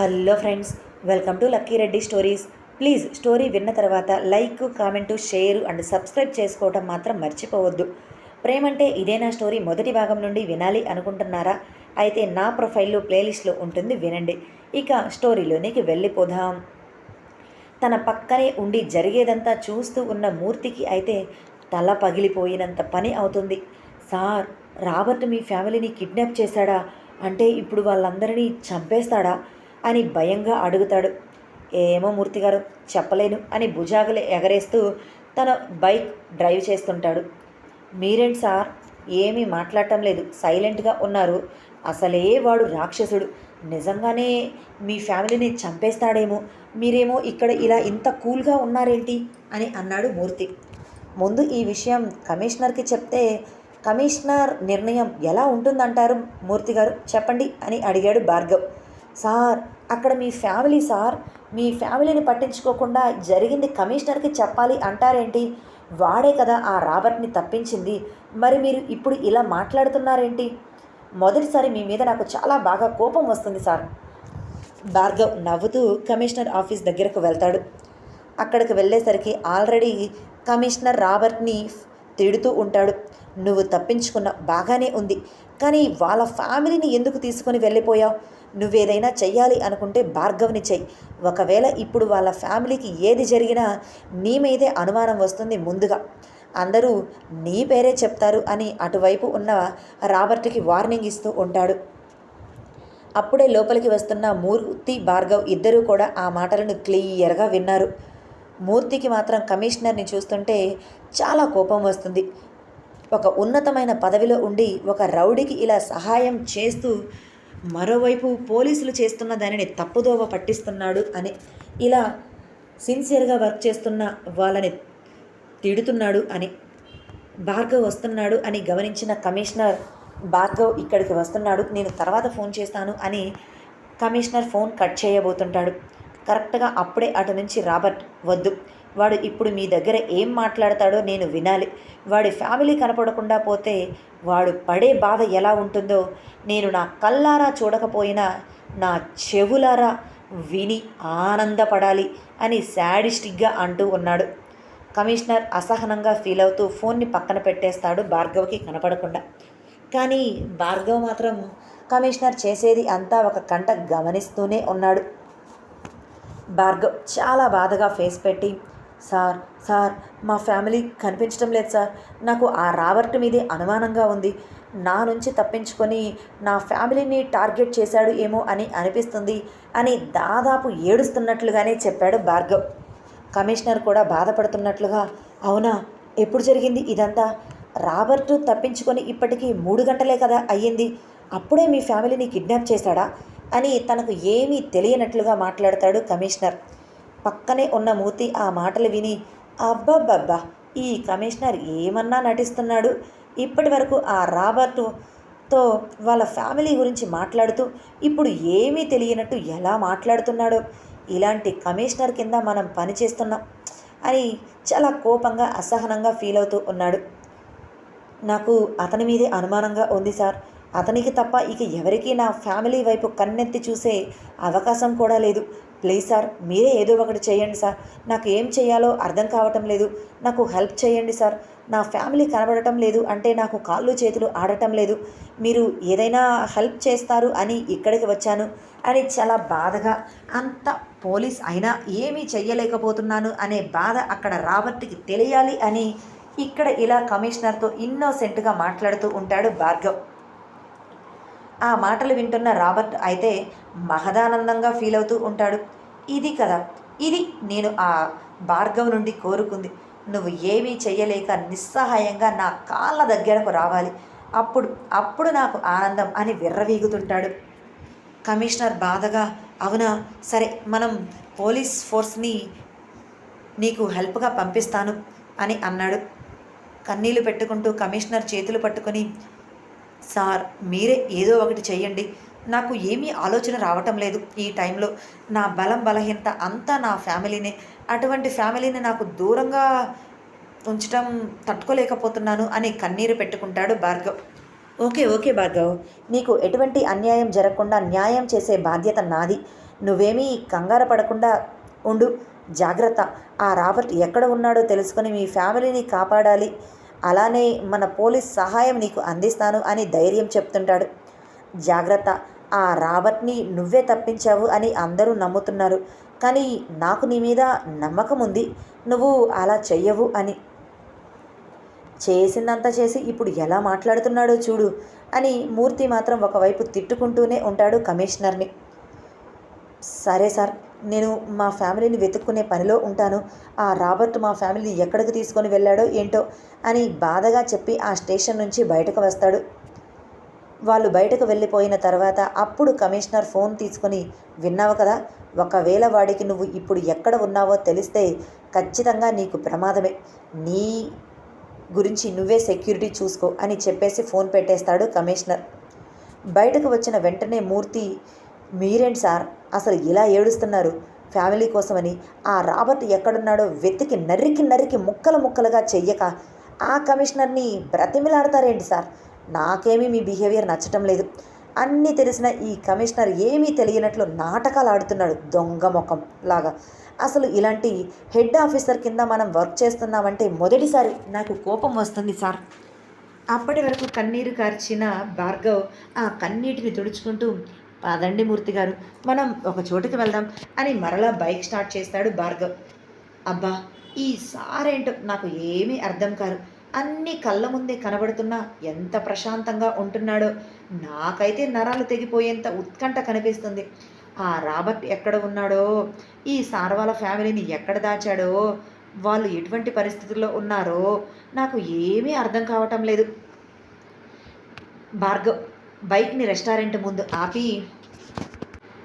Hello friends welcome to Lucky Reddy stories. Please story విన్న తర్వాత like comment share and subscribe చేసుకోవటం మాత్రం మర్చిపోవద్దు. ప్రేమంటే ఇదేనా స్టోరీ మొదటి భాగం నుండి వినాలి అనుకుంటున్నారా? అయితే నా ప్రొఫైల్లో ప్లేలిస్ట్లో ఉంటుంది వినండి. ఇక స్టోరీలోనికి వెళ్ళిపోదాం. తన పక్కనే ఉండి జరిగేదంతా చూస్తూ ఉన్న మూర్తికి అయితే తల పగిలిపోయినంత పని అవుతుంది. సార్ రాబర్ట్ మీ ఫ్యామిలీని కిడ్నాప్ చేశాడా? అంటే ఇప్పుడు వాళ్ళందరినీ చంపేస్తాడా? అని భయంగా అడుగుతాడు. ఏమో మూర్తిగారు చెప్పలేను అని భుజాగలు ఎగరేస్తూ తన బైక్ డ్రైవ్ చేస్తుంటాడు. మీరేంటి సార్? ఏమీ మాట్లాడటం లేదు. సైలెంట్గా ఉన్నారు. అసలే వాడు రాక్షసుడు. నిజంగానే మీ ఫ్యామిలీని చంపేస్తాడేమో. మీరేమో ఇక్కడ ఇలా ఇంత కూల్గా ఉన్నారేంటి? అని అన్నాడు మూర్తి. ముందు ఈ విషయం కమిషనర్కి చెప్తే కమిషనర్ నిర్ణయం ఎలా ఉంటుందంటారు మూర్తి గారు చెప్పండి అని అడిగాడు భార్గవ్. సార్ అక్కడ మీ ఫ్యామిలీ సార్ మీ ఫ్యామిలీని పట్టించుకోకుండా జరిగింది కమిషనర్కి చెప్పాలి అంటారేంటి? వాడే కదా ఆ రాబర్ట్ని తప్పించింది. మరి మీరు ఇప్పుడు ఇలా మాట్లాడుతున్నారేంటి? మొదటిసారి మీ మీద నాకు చాలా బాగా కోపం వస్తుంది సార్. భార్గవ్ నవ్వుతూ కమిషనర్ ఆఫీస్ దగ్గరకు వెళ్తాడు. అక్కడికి వెళ్ళేసరికి ఆల్రెడీ కమిషనర్ రాబర్ట్ని తిడుతూ ఉంటాడు. నువ్వు తప్పించుకున్న బాగానే ఉంది. కానీ వాళ్ళ ఫ్యామిలీని ఎందుకు తీసుకొని వెళ్ళిపోయావు? నువ్వేదైనా చెయ్యాలి అనుకుంటే భార్గవ్ని చెయ్యి. ఒకవేళ ఇప్పుడు వాళ్ళ ఫ్యామిలీకి ఏది జరిగినా నీ మీదే అనుమానం వస్తుంది ముందుగా. అందరూ నీ పేరే చెప్తారు అని అటువైపు ఉన్న రాబర్ట్కి వార్నింగ్ ఇస్తూ ఉంటాడు. అప్పుడే లోపలికి వస్తున్న మూర్తి భార్గవ్ ఇద్దరూ కూడా ఆ మాటలను క్లియర్గా విన్నారు. మూర్తికి మాత్రం కమిషనర్ని చూస్తుంటే చాలా కోపం వస్తుంది. ఒక ఉన్నతమైన పదవిలో ఉండి ఒక రౌడీకి ఇలా సహాయం చేస్తూ మరోవైపు పోలీసులు చేస్తున్న దానిని తప్పుదోవ పట్టిస్తున్నాడు అని ఇలా సిన్సియర్గా వర్క్ చేస్తున్న వాళ్ళని తిడుతున్నాడు అని భార్గవ్ వస్తున్నాడు అని గమనించిన కమిషనర్ భార్గవ్ ఇక్కడికి వస్తున్నాడు నేను తర్వాత ఫోన్ చేస్తాను అని కమిషనర్ ఫోన్ కట్ చేయబోతుంటాడు. కరెక్ట్గా అప్పుడే అటు నుంచి రాబర్ట్ వద్దు. వాడు ఇప్పుడు మీ దగ్గర ఏం మాట్లాడతాడో నేను వినాలి. వాడి ఫ్యామిలీ కనపడకుండా పోతే వాడు పడే బాధ ఎలా ఉంటుందో నేను నా కల్లారా చూడకపోయినా నా చెవులారా విని ఆనందపడాలి అని శాడిస్టిక్గా అంటూ ఉన్నాడు. కమిషనర్ అసహనంగా ఫీల్ అవుతూ ఫోన్ని పక్కన పెట్టేస్తాడు భార్గవ్కి కనపడకుండా. కానీ భార్గవ్ మాత్రం కమిషనర్ చేసేది అంతా ఒక కంట గమనిస్తూనే ఉన్నాడు. భార్గవ్ చాలా బాధగా ఫేస్ పెట్టి సార్ సార్ మా ఫ్యామిలీ కనిపించడం లేదు సార్. నాకు ఆ రాబర్ట్ మీదే అనుమానంగా ఉంది. నా నుంచి తప్పించుకొని నా ఫ్యామిలీని టార్గెట్ చేశాడు ఏమో అని అనిపిస్తుంది అని దాదాపు ఏడుస్తున్నట్లుగానే చెప్పాడు భార్గవ్. కమిషనర్ కూడా బాధపడుతున్నట్లుగా అవునా? ఎప్పుడు జరిగింది ఇదంతా? రాబర్టు తప్పించుకొని ఇప్పటికీ మూడు గంటలే కదా అయ్యింది. అప్పుడే మీ ఫ్యామిలీని కిడ్నాప్ చేశాడా? అని తనకు ఏమీ తెలియనట్లుగా మాట్లాడతాడు కమిషనర్. పక్కనే ఉన్న మూతి ఆ మాటలు విని అబ్బబ్బబ్బా ఈ కమిషనర్ ఏమన్నా నటిస్తున్నాడు? ఇప్పటి వరకు ఆ రాబర్టుతో వాళ్ళ ఫ్యామిలీ గురించి మాట్లాడుతూ ఇప్పుడు ఏమీ తెలియనట్టు ఎలా మాట్లాడుతున్నాడో? ఇలాంటి కమిషనర్ కింద మనం పనిచేస్తున్నాం అని చాలా కోపంగా అసహనంగా ఫీల్ అవుతూ ఉన్నాడు. నాకు అతని మీదే అనుమానంగా ఉంది సార్. అతనికి తప్ప ఇక ఎవరికీ నా ఫ్యామిలీ వైపు కన్నెత్తి చూసే అవకాశం కూడా లేదు. ప్లీజ్ సార్ మీరే ఏదో ఒకటి చేయండి సార్. నాకు ఏం చేయాలో అర్థం కావటం లేదు. నాకు హెల్ప్ చేయండి సార్. నా ఫ్యామిలీ కనబడటం లేదు అంటే నాకు కాళ్ళు చేతులు ఆడటం లేదు. మీరు ఏదైనా హెల్ప్ చేస్తారు అని ఇక్కడికి వచ్చాను. అని చాలా బాధగా. అంత పోలీస్ అయినా ఏమీ చెయ్యలేకపోతున్నాను అనే బాధ అక్కడ రాబర్ట్కి తెలియాలి అని ఇక్కడ ఇలా కమిషనర్తో ఇన్నోసెంట్గా మాట్లాడుతూ ఉంటాడు భార్గవ్. ఆ మాటలు వింటున్న రాబర్ట్ అయితే మహదానందంగా ఫీల్ అవుతూ ఉంటాడు. ఇది కదా ఇది నేను ఆ భార్గవ్ నుండి కోరుకుంది. నువ్వు ఏమీ చెయ్యలేక నిస్సహాయంగా నా కాళ్ళ దగ్గరకు రావాలి. అప్పుడు అప్పుడు నాకు ఆనందం అని విర్రవీగుతుంటాడు. కమిషనర్ బాధగా అవునా? సరే మనం పోలీస్ ఫోర్స్ని నీకు హెల్ప్గా పంపిస్తాను అని అన్నాడు. కన్నీళ్ళు పెట్టుకుంటూ కమిషనర్ చేతులు పట్టుకొని సార్ మీరే ఏదో ఒకటి చెయ్యండి. నాకు ఏమీ ఆలోచన రావటం లేదు ఈ టైంలో. నా బలం బలహీనత అంతా నా ఫ్యామిలీనే. అటువంటి ఫ్యామిలీని నాకు దూరంగా ఉంచడం తట్టుకోలేకపోతున్నాను అని కన్నీరు పెట్టుకుంటాడు భార్గవ్. Okay okay Bhargav. నీకు ఎటువంటి అన్యాయం జరగకుండా న్యాయం చేసే బాధ్యత నాది. నువ్వేమీ కంగారు పడకుండా ఉండు. జాగ్రత్త. ఆ రాబర్ట్ ఎక్కడ ఉన్నాడో తెలుసుకొని మీ ఫ్యామిలీని కాపాడాలి. అలానే మన పోలీస్ సహాయం నీకు అందిస్తాను అని ధైర్యం చెప్తుంటాడు. జాగ్రత్త ఆ రాబర్ట్ని నువ్వే తప్పించావు అని అందరూ నమ్ముతున్నారు. కానీ నాకు నీ మీద నమ్మకం ఉంది. నువ్వు అలా చెయ్యవు అని. చేసిందంతా చేసి ఇప్పుడు ఎలా మాట్లాడుతున్నాడో చూడు అని మూర్తి మాత్రం ఒకవైపు తిట్టుకుంటూనే ఉంటాడు కమిషనర్ని. సరే సార్ నేను మా ఫ్యామిలీని వెతుక్కునే పనిలో ఉంటాను. ఆ రాబర్ట్ మా ఫ్యామిలీని ఎక్కడికి తీసుకొని వెళ్ళాడో ఏంటో అని బాధగా చెప్పి ఆ స్టేషన్ నుంచి బయటకు వస్తాడు. వాళ్ళు బయటకు వెళ్ళిపోయిన తర్వాత అప్పుడు కమిషనర్ ఫోన్ తీసుకొని విన్నావు కదా ఒకవేళ వాడికి నువ్వు ఇప్పుడు ఎక్కడ ఉన్నావో తెలిస్తే ఖచ్చితంగా నీకు ప్రమాదమే. నీ గురించి నువ్వే సెక్యూరిటీ చూసుకో అని చెప్పేసి ఫోన్ పెట్టేస్తాడు కమిషనర్. బయటకు వచ్చిన వెంటనే మూర్తి మీరేంటి సార్? అసలు ఇలా ఏడుస్తున్నారు? ఫ్యామిలీ కోసమని ఆ రాబర్ట్ ఎక్కడున్నాడో వెతికి నరికి నరికి ముక్కలు ముక్కలుగా చెయ్యక ఆ కమిషనర్ని బ్రతిమిలాడతారేంటి సార్? నాకేమీ మీ బిహేవియర్ నచ్చటం లేదు. అన్నీ తెలిసిన ఈ కమిషనర్ ఏమీ తెలియనట్లు నాటకాలు ఆడుతున్నాడు దొంగ ముఖం లాగా. అసలు ఇలాంటి హెడ్ ఆఫీసర్ కింద మనం వర్క్ చేస్తున్నామంటే మొదటిసారి నాకు కోపం వస్తుంది సార్. అప్పటి వరకు కన్నీరు కార్చిన భార్గవ్ ఆ కన్నీటిని తుడుచుకుంటూ పదండి మూర్తి గారు మనం ఒక చోటుకి వెళ్దాం అని మరలా బైక్ స్టార్ట్ చేస్తాడు భార్గవ్. అబ్బా ఈ సారేంటో నాకు ఏమీ అర్థం కాదు అన్ని కళ్ళ ముందే కనబడుతున్నా ఎంత ప్రశాంతంగా ఉంటున్నాడో. నాకైతే నరాలు తెగిపోయేంత ఉత్కంఠ కనిపిస్తుంది. ఆ రాబర్ట్ ఎక్కడ ఉన్నాడో? ఈ సార్ వాళ్ళ ఫ్యామిలీని ఎక్కడ దాచాడో? వాళ్ళు ఎటువంటి పరిస్థితుల్లో ఉన్నారో? నాకు ఏమీ అర్థం కావటం లేదు. భార్గవ్ బైక్ని రెస్టారెంట్ ముందు ఆపి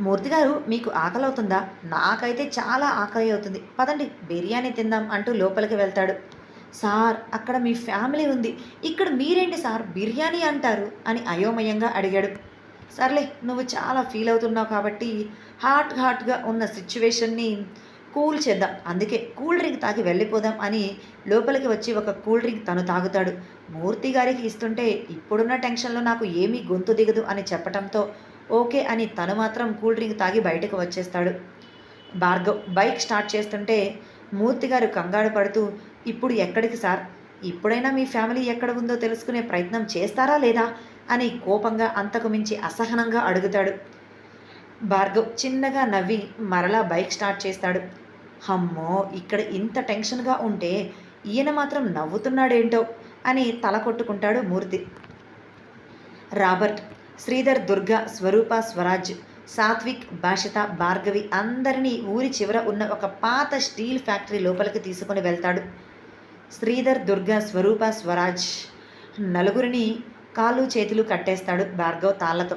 మూర్తి గారు మీకు ఆకలి అవుతుందా నాకైతే చాలా ఆకలి అవుతుంది. పదండి బిర్యానీ తిందాం అంటూ లోపలికి వెళ్తాడు. సార్ అక్కడ మీ ఫ్యామిలీ ఉంది. ఇక్కడ మీరేంటి సార్? బిర్యానీ అంటారు అని అయోమయంగా అడిగాడు. సర్లే నువ్వు చాలా ఫీల్ అవుతున్నావు కాబట్టి హాట్ హాట్గా ఉన్న సిచ్యువేషన్ని కూల్ చేద్దాం. అందుకే కూల్ డ్రింక్ తాగి వెళ్ళిపోదాం అని లోపలికి వచ్చి ఒక కూల్ డ్రింక్ తను తాగుతాడు. మూర్తి గారికి ఇస్తుంటే ఇప్పుడున్న టెన్షన్లో నాకు ఏమీ గొంతు దిగదు అని చెప్పటంతో ఓకే అని తను మాత్రం కూల్ డ్రింక్ తాగి బయటకు వచ్చేస్తాడు. భార్గవ్ బైక్ స్టార్ట్ చేస్తుంటే మూర్తి గారు కంగారు పడుతూ ఇప్పుడు ఎక్కడికి సార్? ఇప్పుడైనా మీ ఫ్యామిలీ ఎక్కడ ఉందో తెలుసుకునే ప్రయత్నం చేస్తారా లేదా? అని కోపంగా అంతకు మించి అసహనంగా అడుగుతాడు. భార్గవ్ చిన్నగా నవ్వి మరలా బైక్ స్టార్ట్ చేస్తాడు. అమ్మో ఇక్కడ ఇంత టెన్షన్గా ఉంటే ఈయన మాత్రం నవ్వుతున్నాడేంటో అని తల కొట్టుకుంటాడు మూర్తి. రాబర్ట్ శ్రీధర్ దుర్గ స్వరూప స్వరాజ్ సాత్విక్ భాషిత భార్గవి అందరినీ ఊరి చివర ఉన్న ఒక పాత స్టీల్ ఫ్యాక్టరీ లోపలికి తీసుకుని వెళ్తాడు. శ్రీధర్ దుర్గా స్వరూప స్వరాజ్ నలుగురిని కాళ్ళు చేతులు కట్టేస్తాడు భార్గవ్ తాళ్ళతో.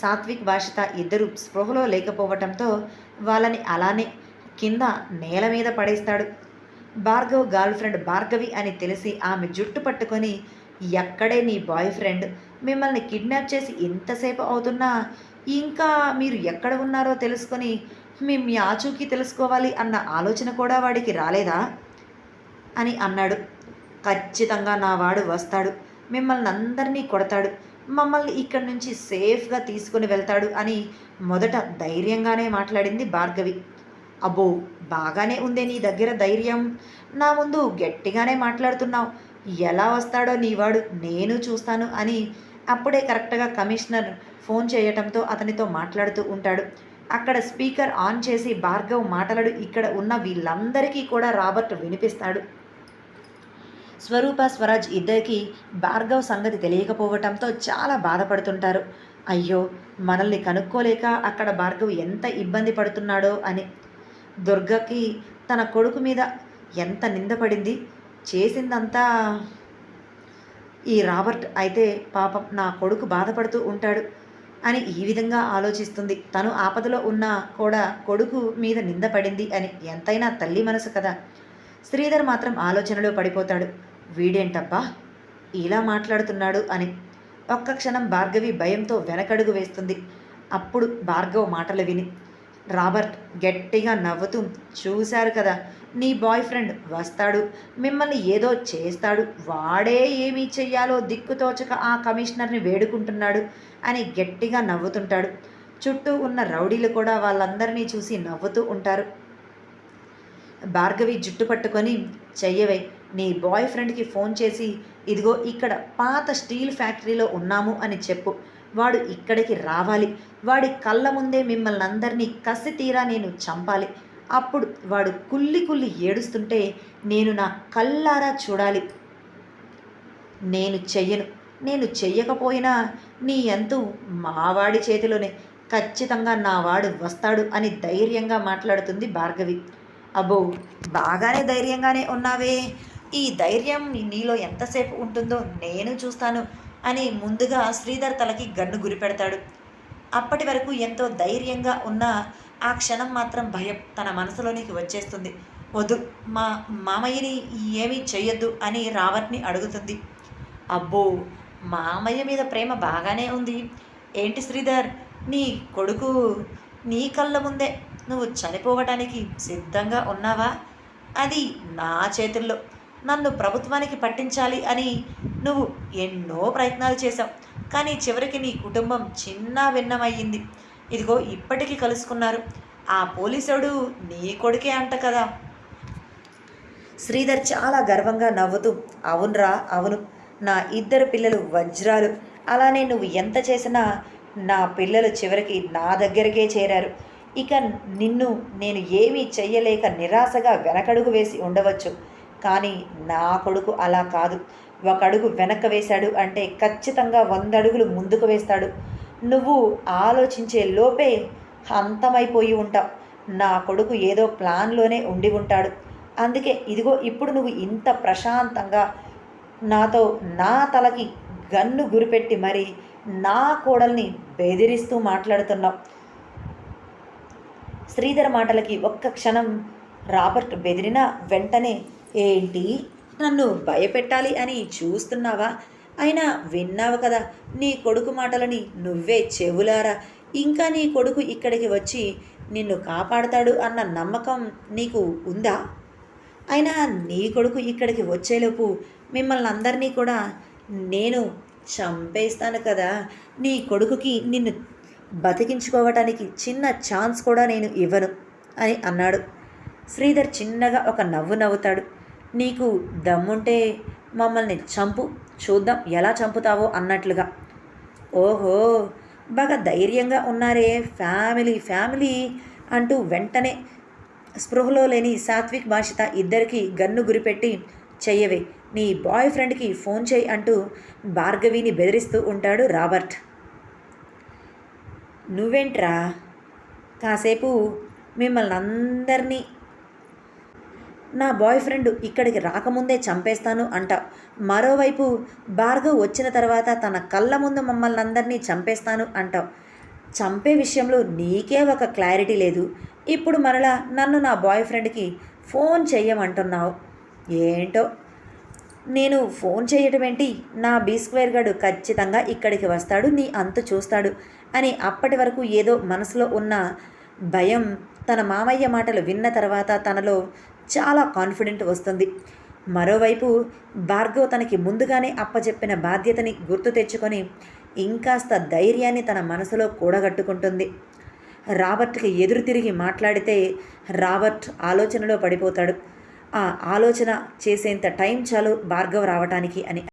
సాత్విక్ భాషిత ఇద్దరు స్పృహలో లేకపోవటంతో వాళ్ళని అలానే కింద నేల మీద పడేస్తాడు. భార్గవ్ గర్ల్ ఫ్రెండ్ భార్గవి అని తెలిసి ఆమె జుట్టు పట్టుకొని ఎక్కడే నీ బాయ్ ఫ్రెండ్? మిమ్మల్ని కిడ్నాప్ చేసి ఎంతసేపు అవుతున్నా ఇంకా మీరు ఎక్కడ ఉన్నారో తెలుసుకొని మేము మీ ఆచూకీ తెలుసుకోవాలి అన్న ఆలోచన కూడా వాడికి రాలేదా? అని అన్నాడు. ఖచ్చితంగా నా వాడు వస్తాడు. మిమ్మల్ని అందరినీ కొడతాడు. మమ్మల్ని ఇక్కడి నుంచి సేఫ్గా తీసుకుని వెళ్తాడు అని మొదట ధైర్యంగానే మాట్లాడింది భార్గవి. అబ్బో బాగానే ఉందే నీ దగ్గర ధైర్యం. నా ముందు గట్టిగానే మాట్లాడుతున్నావు. ఎలా వస్తాడో నీవాడు నేను చూస్తాను అని అప్పుడే కరెక్ట్గా కమిషనర్ ఫోన్ చేయటంతో అతనితో మాట్లాడుతూ ఉంటాడు. అక్కడ స్పీకర్ ఆన్ చేసి భార్గవ్ మాటలడు ఇక్కడ ఉన్న వీళ్ళందరికీ కూడా రాబర్ట్ వినిపిస్తాడు. స్వరూప స్వరాజ్ ఇద్దరికి భార్గవ్ సంగతి తెలియకపోవటంతో చాలా బాధపడుతుంటారు. అయ్యో మనల్ని కనుక్కోలేక అక్కడ భార్గవ్ ఎంత ఇబ్బంది పడుతున్నాడో అని దుర్గకి తన కొడుకు మీద ఎంత నిందపడింది చేసిందంతా ఈ రాబర్ట్ అయితే పాపం నా కొడుకు బాధపడుతూ ఉంటాడు అని ఈ విధంగా ఆలోచిస్తుంది. తను ఆపదలో ఉన్నా కూడా కొడుకు మీద నిందపడింది అని ఎంతైనా తల్లి మనసు కదా. శ్రీధర్ మాత్రం ఆలోచనలో పడిపోతాడు. వీడేంటబ్బా? ఇలా మాట్లాడుతున్నాడు అని ఒక్క క్షణం భార్గవి భయంతో వెనకడుగు వేస్తుంది. అప్పుడు భార్గవ్ మాటలు విని రాబర్ట్ గట్టిగా నవ్వుతూ చూశారు కదా నీ బాయ్ ఫ్రెండ్ వస్తాడు మిమ్మల్ని ఏదో చేస్తాడు వాడే ఏమీ చెయ్యాలో దిక్కుతోచక ఆ కమిషనర్ని వేడుకుంటున్నాడు అని గట్టిగా నవ్వుతుంటాడు. చుట్టూ ఉన్న రౌడీలు కూడా వాళ్ళందరినీ చూసి నవ్వుతూ ఉంటారు. భార్గవి జుట్టు పట్టుకొని చెయ్యవే నీ బాయ్ ఫ్రెండ్కి ఫోన్ చేసి ఇదిగో ఇక్కడ పాత స్టీల్ ఫ్యాక్టరీలో ఉన్నాము అని చెప్పు వాడు ఇక్కడికి రావాలి. వాడి కళ్ళ ముందే మిమ్మల్ని అందరినీ కసి తీరా నేను చంపాలి. అప్పుడు వాడు కుల్లి కుల్లి ఏడుస్తుంటే నేను నా కళ్ళారా చూడాలి. నేను చెయ్యను. నేను చెయ్యకపోయినా నీ ఎంతు మావాడి చేతిలోనే ఖచ్చితంగా నా వాడు వస్తాడు అని ధైర్యంగా మాట్లాడుతుంది భార్గవి. అబ్బో బాగానే ధైర్యంగానే ఉన్నావే. ఈ ధైర్యం నీలో ఎంతసేపు ఉంటుందో నేను చూస్తాను. అని ముందుగా శ్రీధర్ తలకి గన్ను గురిపెడతాడు అప్పటి వరకు ఎంతో ధైర్యంగా ఉన్న ఆ క్షణం మాత్రం భయం తన మనసులోనికి వచ్చేస్తుంది. వద్దు మా మామయ్యని ఏమీ చెయ్యొద్దు అని రావట్ని అడుగుతుంది. అబ్బో మామయ్య మీద ప్రేమ బాగానే ఉంది. ఏంటి శ్రీధర్ నీ కొడుకు నీ కళ్ళ ముందే నువ్వు చనిపోవటానికి సిద్ధంగా ఉన్నావా? అది నా చేతుల్లో. నన్ను ప్రభుత్వానికి పట్టించాలి అని నువ్వు ఎన్నో ప్రయత్నాలు చేశావు. కానీ చివరికి నీ కుటుంబం చిన్న భిన్నమయ్యింది. ఇదిగో ఇప్పటికీ కలుసుకున్నారు. ఆ పోలీసుడు నీ కొడుకే అంట కదా. శ్రీధర్ చాలా గర్వంగా నవ్వుతూ అవునరా అవును. నా ఇద్దరు పిల్లలు వజ్రాలు. అలానే నువ్వు ఎంత చేసినా నా పిల్లలు చివరికి నా దగ్గరికే చేరారు. ఇక నిన్ను నేను ఏమీ చెయ్యలేక నిరాశగా వెనకడుగు వేసి ఉండవచ్చు. కానీ నా కొడుకు అలా కాదు. ఒక అడుగు వెనక్కి వేశాడు అంటే ఖచ్చితంగా వంద అడుగులు ముందుకు వేస్తాడు. నువ్వు ఆలోచించే లోపే అంతమైపోయి ఉంటావు. నా కొడుకు ఏదో ప్లాన్లోనే ఉండి ఉంటాడు. అందుకే ఇదిగో ఇప్పుడు నువ్వు ఇంత ప్రశాంతంగా నాతో నా తలకి గన్ను గురిపెట్టి మరి నా కోడల్ని బెదిరిస్తూ మాట్లాడుతున్నావు. శ్రీధర్ మాటలకి ఒక్క క్షణం రాబర్ట్ బెదిరిన వెంటనే ఏంటి? నన్ను భయపెట్టాలి అని చూస్తున్నావా? అయినా విన్నావు కదా నీ కొడుకు మాటలని నువ్వే చెవులారా? ఇంకా నీ కొడుకు ఇక్కడికి వచ్చి నిన్ను కాపాడతాడు అన్న నమ్మకం నీకు ఉందా? అయినా నీ కొడుకు ఇక్కడికి వచ్చేలోపు మిమ్మల్ని అందరినీ కూడా నేను చంపేస్తాను కదా. నీ కొడుకుకి నిన్ను బతికించుకోవటానికి చిన్న ఛాన్స్ కూడా నేను ఇవ్వను అని అన్నాడు. శ్రీధర్ చిన్నగా ఒక నవ్వు నవ్వుతాడు. నీకు దమ్ముంటే మమ్మల్ని చంపు చూద్దాం ఎలా చంపుతావో అన్నట్లుగా. ఓహో బాగా ధైర్యంగా ఉన్నారే ఫ్యామిలీ ఫ్యామిలీ అంటూ వెంటనే స్పృహలో లేని సాత్విక్ భాషిత ఇద్దరికి గన్ను గురిపెట్టి చెయ్యవే నీ బాయ్ ఫ్రెండ్కి ఫోన్ చేయి అంటూ భార్గవిని బెదిరిస్తూ ఉంటాడు రాబర్ట్. నువ్వేంట్రా? కాసేపు మిమ్మల్ని అందరినీ నా బాయ్ ఫ్రెండ్ ఇక్కడికి రాకముందే చంపేస్తాను అంట. మరోవైపు భార్గవ్ వచ్చిన తర్వాత తన కళ్ళ ముందు మమ్మల్ని అందరినీ చంపేస్తాను అంటావు చంపే విషయంలో నీకే ఒక క్లారిటీ లేదు. ఇప్పుడు మరలా నన్ను నా బాయ్ ఫ్రెండ్కి ఫోన్ చెయ్యమంటున్నావు. ఏంటో? నేను ఫోన్ చేయటం ఏంటి? నా బీ స్క్వేర్ గడు ఖచ్చితంగా ఇక్కడికి వస్తాడు నీ అంతు చూస్తాడు అని అప్పటి వరకు ఏదో మనసులో ఉన్న భయం తన మామయ్య మాటలు విన్న తర్వాత తనలో చాలా కాన్ఫిడెంట్ వస్తుంది. మరోవైపు భార్గవ్ తనకి ముందుగానే అప్పచెప్పిన బాధ్యతని గుర్తు తెచ్చుకొని ఇంకాస్త ధైర్యాన్ని తన మనసులో కూడగట్టుకుంటుంది. రాబర్ట్కి ఎదురు తిరిగి మాట్లాడితే రాబర్ట్ ఆలోచనలో పడిపోతాడు. ఆ ఆలోచన చేసేంత టైం చాలు భార్గవ్ రావటానికి అని.